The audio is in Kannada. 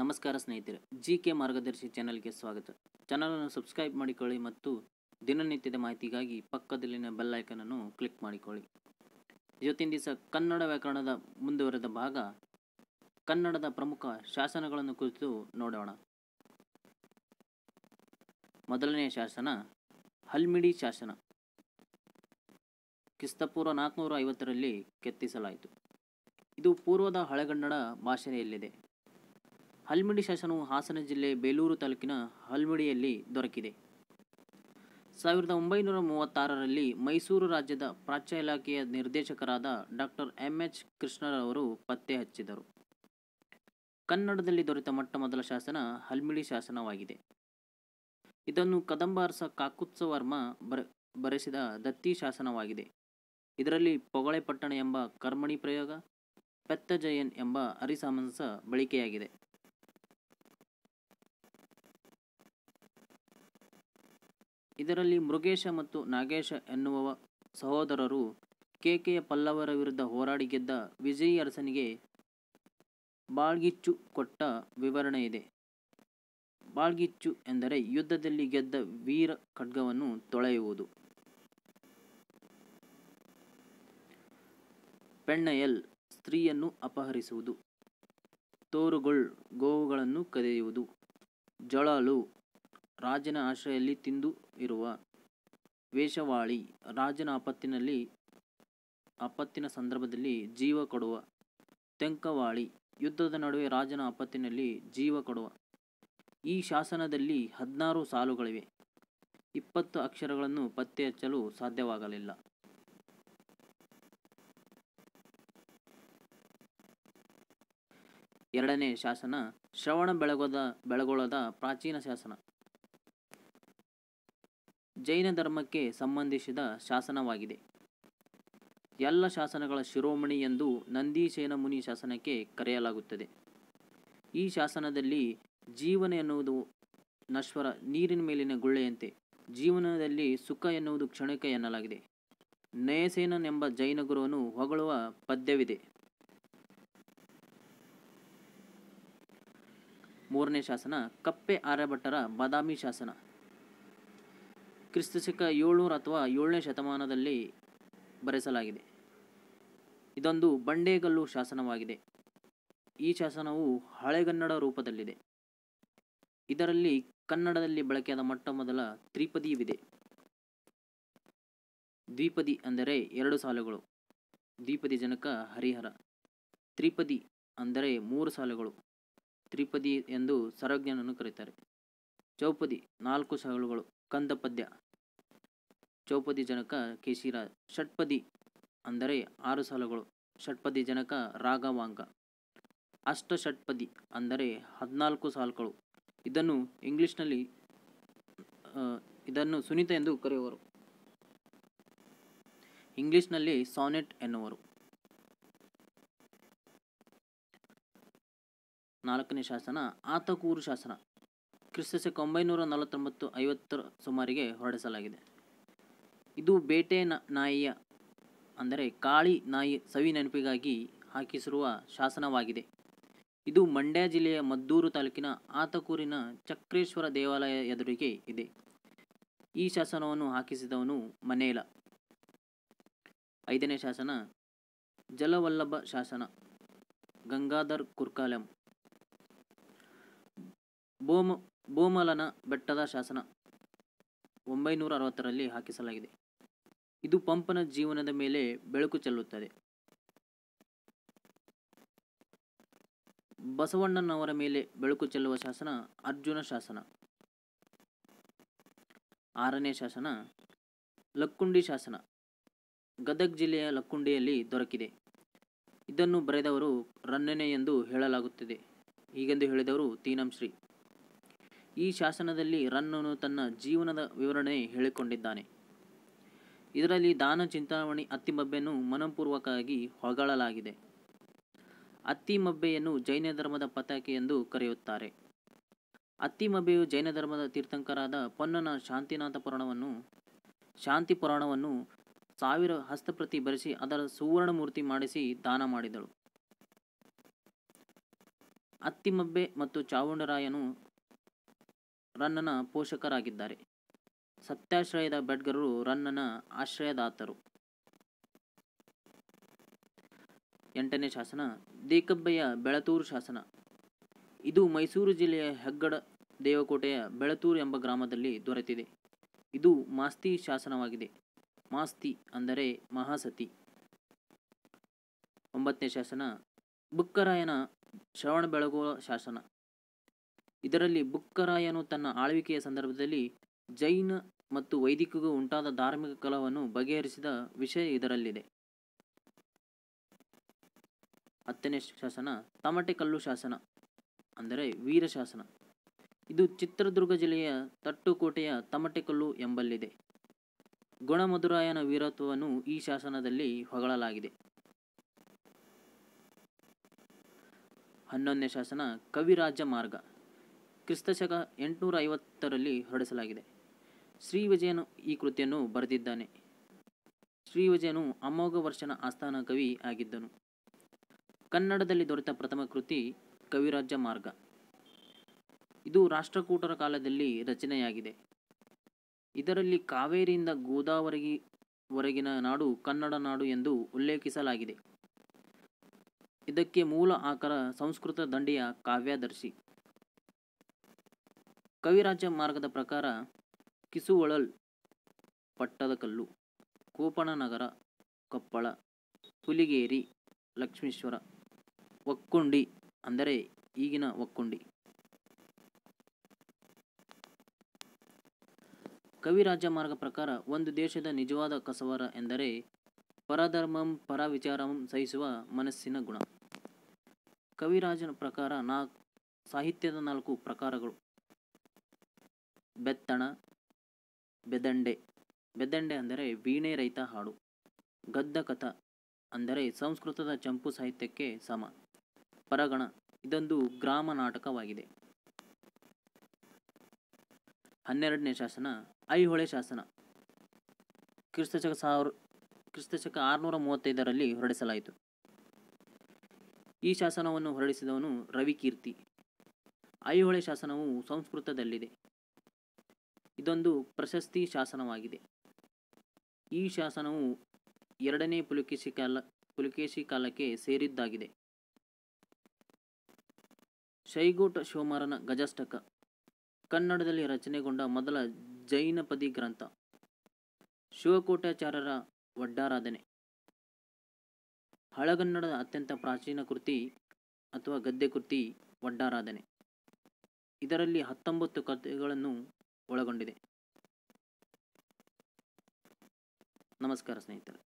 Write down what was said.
ನಮಸ್ಕಾರ ಸ್ನೇಹಿತರೆ ಜಿ ಕೆ ಮಾರ್ಗದರ್ಶಿ ಚಾನಲ್ಗೆ ಸ್ವಾಗತ. ಚಾನಲನ್ನು ಸಬ್ಸ್ಕ್ರೈಬ್ ಮಾಡಿಕೊಳ್ಳಿ ಮತ್ತು ದಿನನಿತ್ಯದ ಮಾಹಿತಿಗಾಗಿ ಪಕ್ಕದಲ್ಲಿನ ಬೆಲ್ ಐಕನನ್ನು ಕ್ಲಿಕ್ ಮಾಡಿಕೊಳ್ಳಿ. ಇವತ್ತಿನ ದಿವಸ ಕನ್ನಡ ವ್ಯಾಕರಣದ ಮುಂದುವರೆದ ಭಾಗ, ಕನ್ನಡದ ಪ್ರಮುಖ ಶಾಸನಗಳನ್ನು ಕುರಿತು ನೋಡೋಣ. ಮೊದಲನೆಯ ಶಾಸನ, ಹಲ್ಮಿಡಿ ಶಾಸನ. ಕ್ರಿಸ್ತಪೂರ್ವ ನಾಲ್ಕುನೂರ ಐವತ್ತರಲ್ಲಿ ಕೆತ್ತಿಸಲಾಯಿತು. ಇದು ಪೂರ್ವದ ಹಳೆಗನ್ನಡ ಭಾಷೆಯಲ್ಲಿದೆ. ಹಲ್ಮಿಡಿ ಶಾಸನವು ಹಾಸನ ಜಿಲ್ಲೆ ಬೇಲೂರು ತಾಲೂಕಿನ ಹಲ್ಮಿಡಿಯಲ್ಲಿ ದೊರಕಿದೆ. ಸಾವಿರದ ಒಂಬೈನೂರ ಮೂವತ್ತಾರರಲ್ಲಿ ಮೈಸೂರು ರಾಜ್ಯದ ಪ್ರಾಚ್ಯ ಇಲಾಖೆಯ ನಿರ್ದೇಶಕರಾದ ಡಾಕ್ಟರ್ ಎಂ ಎಚ್ ಕೃಷ್ಣರವರು ಪತ್ತೆ ಹಚ್ಚಿದರು. ಕನ್ನಡದಲ್ಲಿ ದೊರೆತ ಮೊಟ್ಟ ಮೊದಲ ಶಾಸನ ಹಲ್ಮಿಡಿ ಶಾಸನವಾಗಿದೆ. ಇದನ್ನು ಕದಂಬ ಅರಸ ಕಾಕುತ್ಸವರ್ಮ ಬರ, ಬರೆಸಿದ ದತ್ತಿ ಶಾಸನವಾಗಿದೆ. ಇದರಲ್ಲಿ ಪೊಗಳೆಪಟ್ಟಣ ಎಂಬ ಕರ್ಮಣಿ ಪ್ರಯೋಗ ಪೆತ್ತಜಯನ್ ಎಂಬ ಅರಿಸಾಮಂಸ ಬಳಕೆಯಾಗಿದೆ. ಇದರಲ್ಲಿ ಮೃಗೇಶ ಮತ್ತು ನಾಗೇಶ ಎನ್ನುವ ಸಹೋದರರು ಕೇಕೆಯ ಪಲ್ಲವರ ವಿರುದ್ಧ ಹೋರಾಡಿ ಗೆದ್ದ ವಿಜಯಿ ಅರಸನಿಗೆ ಬಾಳ್ಗಿಚ್ಚು ಕೊಟ್ಟ ವಿವರಣೆ ಇದೆ. ಬಾಳ್ಗಿಚ್ಚು ಎಂದರೆ ಯುದ್ಧದಲ್ಲಿ ಗೆದ್ದ ವೀರ ಖಡ್ಗವನ್ನು ತೊಳೆಯುವುದು. ಪೆಣ್ಣಯಲ್ ಸ್ತ್ರೀಯನ್ನು ಅಪಹರಿಸುವುದು. ತೋರುಗುಳ್ ಗೋವುಗಳನ್ನು ಕದಿಯುವುದು. ಜೊಳಲು ರಾಜನ ಆಶ್ರಯದಲ್ಲಿ ತಿಂದು ಇರುವ ವೇಷವಾಳಿ ರಾಜನ ಆಪತ್ತಿನಲ್ಲಿ, ಆಪತ್ತಿನ ಸಂದರ್ಭದಲ್ಲಿ ಜೀವ ಕೊಡುವ ತೆಂಕವಾಳಿ ಯುದ್ಧದ ನಡುವೆ ರಾಜನ ಆಪತ್ತಿನಲ್ಲಿ ಜೀವ ಕೊಡುವ. ಈ ಶಾಸನದಲ್ಲಿ ಹದಿನಾರು ಸಾಲುಗಳಿವೆ. ಇಪ್ಪತ್ತು ಅಕ್ಷರಗಳನ್ನು ಪತ್ತೆ ಹಚ್ಚಲು ಸಾಧ್ಯವಾಗಲಿಲ್ಲ. ಎರಡನೇ ಶಾಸನ ಶ್ರವಣ ಬೆಳಗೊದ, ಬೆಳಗೊಳದ ಪ್ರಾಚೀನ ಶಾಸನ. ಜೈನ ಧರ್ಮಕ್ಕೆ ಸಂಬಂಧಿಸಿದ ಶಾಸನವಾಗಿದೆ. ಎಲ್ಲ ಶಾಸನಗಳ ಶಿರೋಮಣಿ ಎಂದು ನಂದೀಶೇನ ಮುನಿ ಶಾಸನಕ್ಕೆ ಕರೆಯಲಾಗುತ್ತದೆ. ಈ ಶಾಸನದಲ್ಲಿ ಜೀವನ ಎನ್ನುವುದು ನಶ್ವರ, ನೀರಿನ ಮೇಲಿನ ಗುಳ್ಳೆಯಂತೆ. ಜೀವನದಲ್ಲಿ ಸುಖ ಎನ್ನುವುದು ಕ್ಷಣಿಕ ಎನ್ನಲಾಗಿದೆ. ನಯಸೇನನ್ ಎಂಬ ಜೈನ ಗುರುವನ್ನು ಹೊಗಳುವ ಪದ್ಯವಿದೆ. ಮೂರನೇ ಶಾಸನ ಕಪ್ಪೆ ಆರ್ಯಭಟ್ಟರ ಬಾದಾಮಿ ಶಾಸನ. ಕ್ರಿಸ್ತಶಕ ಏಳ್ನೂರು ಅಥವಾ ಏಳನೇ ಶತಮಾನದಲ್ಲಿ ಬರೆಸಲಾಗಿದೆ. ಇದೊಂದು ಬಂಡೇಗಲ್ಲು ಶಾಸನವಾಗಿದೆ. ಈ ಶಾಸನವು ಹಳೆಗನ್ನಡ ರೂಪದಲ್ಲಿದೆ. ಇದರಲ್ಲಿ ಕನ್ನಡದಲ್ಲಿ ಬಳಕೆಯಾದ ಮೊಟ್ಟ ಮೊದಲ ತ್ರಿಪದಿವಿದೆ ದ್ವಿಪದಿ ಅಂದರೆ ಎರಡು ಸಾಲುಗಳು, ದ್ವಿಪದಿ ಜನಕ ಹರಿಹರ, ತ್ರಿಪದಿ ಅಂದರೆ ಮೂರು ಸಾಲುಗಳು, ತ್ರಿಪದಿ ಎಂದು ಸರ್ವಜ್ಞನನ್ನು ಕರೀತಾರೆ. ಚೌಪದಿ ನಾಲ್ಕು ಸಾಲುಗಳು ಕಂದ ಪದ್ಯ ಚೌಪದಿ ಜನಕ ಕೇಶಿರ ಷಟ್ಪದಿ ಅಂದರೆ ಆರು ಸಾಲುಗಳು. ಷಟ್ಪದಿ ಜನಕ ರಾಗವಾಂಗ ಅಷ್ಟ ಷಟ್ಪದಿ ಅಂದರೆ ಹದಿನಾಲ್ಕು ಸಾಲುಗಳು. ಇದನ್ನು ಇಂಗ್ಲಿಷ್ನಲ್ಲಿ ಇದನ್ನು ಸುನಿತ ಎಂದು ಕರೆಯುವರು. ಇಂಗ್ಲಿಷ್ನಲ್ಲಿ ಸಾನೆಟ್ ಎನ್ನುವರು. ನಾಲ್ಕನೇ ಶಾಸನ ಆತಕೂರು ಶಾಸನ. ಕ್ರಿಸ್ತಶಕ ಒಂಬೈನೂರ ನಲವತ್ತೊಂಬತ್ತು ಐವತ್ತರ ಸುಮಾರಿಗೆ ಹೊರಡಿಸಲಾಗಿದೆ. ಇದು ಬೇಟೆ ನಾಯಿಯ, ಅಂದರೆ ಕಾಳಿ ನಾಯಿ ಸವಿ ನೆನಪಿಗಾಗಿ ಹಾಕಿಸಿರುವ ಶಾಸನವಾಗಿದೆ. ಇದು ಮಂಡ್ಯ ಜಿಲ್ಲೆಯ ಮದ್ದೂರು ತಾಲೂಕಿನ ಆತಕೂರಿನ ಚಕ್ರೇಶ್ವರ ದೇವಾಲಯ ಎದುರಿಗೆ ಇದೆ. ಈ ಶಾಸನವನ್ನು ಹಾಕಿಸಿದವನು ಮನೇಲ. ಐದನೇ ಶಾಸನ, ಜಲವಲ್ಲಭ ಶಾಸನ, ಗಂಗಾಧರ್ ಕುರ್ಕಾಲಂ. ಬೋಮ ಬೋಮಲನ ಬೆಟ್ಟದ ಶಾಸನ ಒಂಬೈನೂರ ಅರವತ್ತರಲ್ಲಿ ಹಾಕಿಸಲಾಗಿದೆ. ಇದು ಪಂಪನ ಜೀವನದ ಮೇಲೆ ಬೆಳಕು ಚೆಲ್ಲುತ್ತದೆ. ಬಸವಣ್ಣನವರ ಮೇಲೆ ಬೆಳಕು ಚೆಲ್ಲುವ ಶಾಸನ ಅರ್ಜುನ ಶಾಸನ. ಆರನೇ ಶಾಸನ ಲಕ್ಕುಂಡಿ ಶಾಸನ. ಗದಗ್ ಜಿಲ್ಲೆಯ ಲಕ್ಕುಂಡಿಯಲ್ಲಿ ದೊರಕಿದೆ. ಇದನ್ನು ಬರೆದವರು ರನ್ನನೆ ಎಂದು ಹೇಳಲಾಗುತ್ತದೆ. ಹೀಗೆಂದು ಹೇಳಿದವರು ತೀನಂಶ್ರೀ. ಈ ಶಾಸನದಲ್ಲಿ ರನ್ನನು ತನ್ನ ಜೀವನದ ವಿವರಣೆ ಹೇಳಿಕೊಂಡಿದ್ದಾನೆ. ಇದರಲ್ಲಿ ದಾನ ಚಿಂತಾಮಣಿ ಅತ್ತಿಮಬ್ಬೆಯನ್ನು ಮನಪೂರ್ವಕವಾಗಿ ಹೊಗಳಲಾಗಿದೆ. ಅತ್ತಿಮಬ್ಬೆಯನ್ನು ಜೈನ ಧರ್ಮದ ಪತಾಕೆ ಎಂದು ಕರೆಯುತ್ತಾರೆ. ಅತ್ತಿಮಬ್ಬೆಯು ಜೈನ ಧರ್ಮದ ತೀರ್ಥಂಕರಾದ ಪೊನ್ನನ ಶಾಂತಿನಾಥ ಪುರಾಣವನ್ನು, ಶಾಂತಿ ಪುರಾಣವನ್ನು ಸಾವಿರ ಹಸ್ತಪ್ರತಿ ಬರೆಸಿ ಅದರ ಸುವರ್ಣ ಮೂರ್ತಿ ಮಾಡಿಸಿ ದಾನ ಮಾಡಿದಳು. ಅತ್ತಿಮಬ್ಬೆ ಮತ್ತು ಚಾವುಂಡರಾಯನು ರನ್ನನ ಪೋಷಕರಾಗಿದ್ದಾರೆ. ಸತ್ಯಾಶ್ರಯದ ಬೆಡ್ಗರು ರನ್ನನ ಆಶ್ರಯದಾತರು. ಎಂಟನೇ ಶಾಸನ ದೇಕಬ್ಬೆಯ ಬೆಳತೂರು ಶಾಸನ. ಇದು ಮೈಸೂರು ಜಿಲ್ಲೆಯ ಹೆಗ್ಗಡ, ದೇವಕೋಟೆಯ ಬೆಳತೂರು ಎಂಬ ಗ್ರಾಮದಲ್ಲಿ ದೊರೆತಿದೆ. ಇದು ಮಾಸ್ತಿ ಶಾಸನವಾಗಿದೆ. ಮಾಸ್ತಿ ಅಂದರೆ ಮಹಾಸತಿ. ಒಂಬತ್ತನೇ ಶಾಸನ, ಬುಕ್ಕರಾಯನ ಶ್ರವಣ ಬೆಳಗುವ ಶಾಸನ. ಇದರಲ್ಲಿ ಬುಕ್ಕರಾಯನು ತನ್ನ ಆಳ್ವಿಕೆಯ ಸಂದರ್ಭದಲ್ಲಿ ಜೈನ ಮತ್ತು ವೈದಿಕಗೂ ಉಂಟಾದ ಧಾರ್ಮಿಕ ಕಲವನ್ನು ಬಗೆಹರಿಸಿದ ವಿಷಯ ಇದರಲ್ಲಿದೆ. ಹತ್ತನೇ ಶಾಸನ, ತಮಟೆಕಲ್ಲು ಶಾಸನ, ಅಂದರೆ ವೀರ ಶಾಸನ. ಇದು ಚಿತ್ರದುರ್ಗ ಜಿಲ್ಲೆಯ ತಟ್ಟುಕೋಟೆಯ ತಮಟೆಕಲ್ಲು ಎಂಬಲ್ಲಿದೆ. ಗುಣಮಧುರಾಯನ ವೀರತ್ವವನ್ನು ಈ ಶಾಸನದಲ್ಲಿ ಹೊಗಳಲಾಗಿದೆ. ಹನ್ನೊಂದನೇ ಶಾಸನ, ಕವಿರಾಜ ಮಾರ್ಗ. ಕ್ರಿಸ್ತಶಕ ಎಂಟುನೂರ ಐವತ್ತರಲ್ಲಿ ಹೊರಡಿಸಲಾಗಿದೆ. ಶ್ರೀ ವಿಜಯನು ಈ ಕೃತಿಯನ್ನು ಬರೆದಿದ್ದಾನೆ. ಶ್ರೀ ವಿಜಯನು ಅಮೋಘ ವರ್ಷನ ಆಸ್ಥಾನ ಕವಿ ಆಗಿದ್ದನು. ಕನ್ನಡದಲ್ಲಿ ದೊರೆತ ಪ್ರಥಮ ಕೃತಿ ಕವಿರಾಜ್ಯ ಮಾರ್ಗ. ಇದು ರಾಷ್ಟ್ರಕೂಟರ ಕಾಲದಲ್ಲಿ ರಚನೆಯಾಗಿದೆ. ಇದರಲ್ಲಿ ಕಾವೇರಿಯಿಂದ ಗೋದಾವರಿ ವರೆಗಿನ ನಾಡು ಕನ್ನಡ ನಾಡು ಎಂದು ಉಲ್ಲೇಖಿಸಲಾಗಿದೆ. ಇದಕ್ಕೆ ಮೂಲ ಆಕಾರ ಸಂಸ್ಕೃತ ದಂಡಿಯ ಕಾವ್ಯದರ್ಶಿ. ಕವಿರಾಜ್ಯ ಮಾರ್ಗದ ಪ್ರಕಾರ ಕಿಸುವಳಲ್ ಪಟ್ಟದಕಲ್ಲು ಕೋಪಣನಗರ ಕೊಪ್ಪಳ, ಹುಲಿಗೇರಿ, ಲಕ್ಷ್ಮೀಶ್ವರ ಒಕ್ಕುಂಡಿ ಅಂದರೆ ಈಗಿನ ಒಕ್ಕುಂಡಿ ಕವಿರಾಜ ಮಾರ್ಗ ಪ್ರಕಾರ ಒಂದು ದೇಶದ ನಿಜವಾದ ಕಸವರ ಎಂದರೆ ಪರಧರ್ಮಂ ಪರ ವಿಚಾರಂ ಸಹಿಸುವ ಮನಸ್ಸಿನ ಗುಣ. ಕವಿರಾಜನ ಪ್ರಕಾರ ನಾ, ಸಾಹಿತ್ಯದ ನಾಲ್ಕು ಪ್ರಕಾರಗಳು. ಬೆತ್ತಣ, ಬೆದಂಡೆ ಬೆದಂಡೆ ಅಂದರೆ ವೀಣೆ ರೈತ ಹಾಡು ಗದ್ದಕಥ ಅಂದರೆ ಸಂಸ್ಕೃತದ ಚಂಪು ಸಾಹಿತ್ಯಕ್ಕೆ ಸಮ, ಪರಗಣ, ಇದೊಂದು ಗ್ರಾಮ ನಾಟಕವಾಗಿದೆ. ಹನ್ನೆರಡನೇ ಶಾಸನ, ಐಹೊಳೆ ಶಾಸನ. ಕ್ರಿಸ್ತಶಕ ಸಾವಿರ ಕ್ರಿಸ್ತಶಕ ಆರುನೂರ ಮೂವತ್ತೈದರಲ್ಲಿ ಹೊರಡಿಸಲಾಯಿತು. ಈ ಶಾಸನವನ್ನು ಹೊರಡಿಸಿದವನು ರವಿಕೀರ್ತಿ. ಐಹೊಳೆ ಶಾಸನವು ಸಂಸ್ಕೃತದಲ್ಲಿದೆ. ಇದೊಂದು ಪ್ರಶಸ್ತಿ ಶಾಸನವಾಗಿದೆ. ಈ ಶಾಸನವು ಎರಡನೇ ಪುಲಕೇಶಿ ಕಾಲ, ಪುಲಕೇಶಿ ಕಾಲಕ್ಕೆ ಸೇರಿದ್ದಾಗಿದೆ. ಶೈಗೋಟ ಶಿವಮಾರನ ಗಜಷ್ಟಕ, ಕನ್ನಡದಲ್ಲಿ ರಚನೆಗೊಂಡ ಮೊದಲ ಜೈನಪದಿ ಗ್ರಂಥ ಶಿವಕೋಟಾಚಾರ್ಯರ ವಡ್ಡಾರಾಧನೆ. ಹಳಗನ್ನಡದ ಅತ್ಯಂತ ಪ್ರಾಚೀನ ಕೃತಿ ಅಥವಾ ಗದ್ಯ ಕೃತಿ ವಡ್ಡಾರಾಧನೆ. ಇದರಲ್ಲಿ ಹತ್ತೊಂಬತ್ತು ಕಥೆಗಳನ್ನು ಒಳಗೊಂಡಿದೆ. ನಮಸ್ಕಾರ ಸ್ನೇಹಿತರೆ.